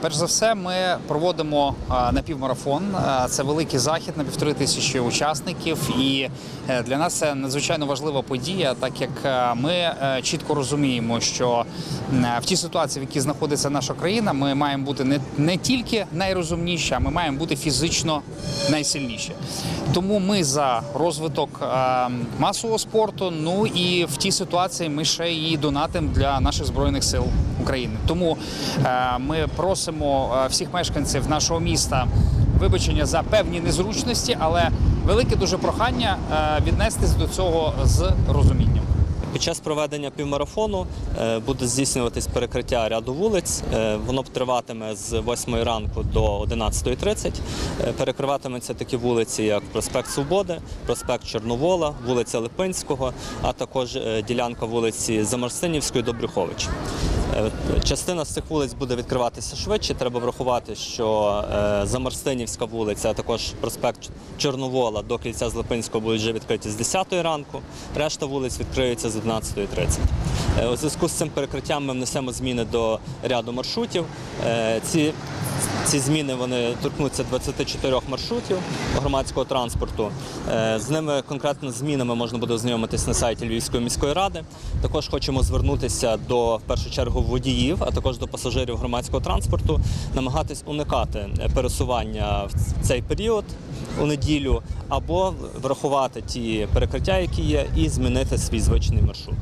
Перш за все, ми проводимо напівмарафон. Це великий захід на півтори тисячі учасників, і е, для нас це надзвичайно важлива подія, так як е, ми е, чітко розуміємо, що в тій ситуації, в якій знаходиться наша країна, ми маємо бути не, не тільки найрозумніші, а ми маємо бути фізично найсильніші. Тому ми за розвиток масового спорту. Ну і в тій ситуації ми ще і донатимо для наших збройних сил України. Тому ми просимо е, всіх мешканців нашого міста вибачення за певні незручності, але велике дуже прохання е, віднестись до цього з розумінням. Під час проведення півмарафону е, буде здійснюватись перекриття ряду вулиць. Воно триватиме з 8 ранку до 11.30. Е, Перекриватимуться такі вулиці, як проспект Свободи, проспект Чорновола, вулиця Липинського, а також ділянка вулиці Замарсинівської до Брюховича. Е, Частина з цих вулиць буде відкриватися швидше. Треба врахувати, що е, Замарстинівська вулиця, а також проспект Чорновола до кільця з Липинського будуть вже відкриті з 10 ранку. Решта вулиць відкриються з 11.30. Е, У зв'язку з цим перекриттям ми внесемо зміни до ряду маршрутів. Ці ці зміни вони торкнуться 24 маршрутів громадського транспорту. Е, З ними конкретно змінами можна буде ознайомитись на сайті Львівської міської ради. Також хочемо звернутися до в першу чергу водіїв, а також до пасажирів громадського транспорту, намагатись уникати пересування в цей період у неділю, або врахувати ті перекриття, які є, і змінити свій звичний маршрут.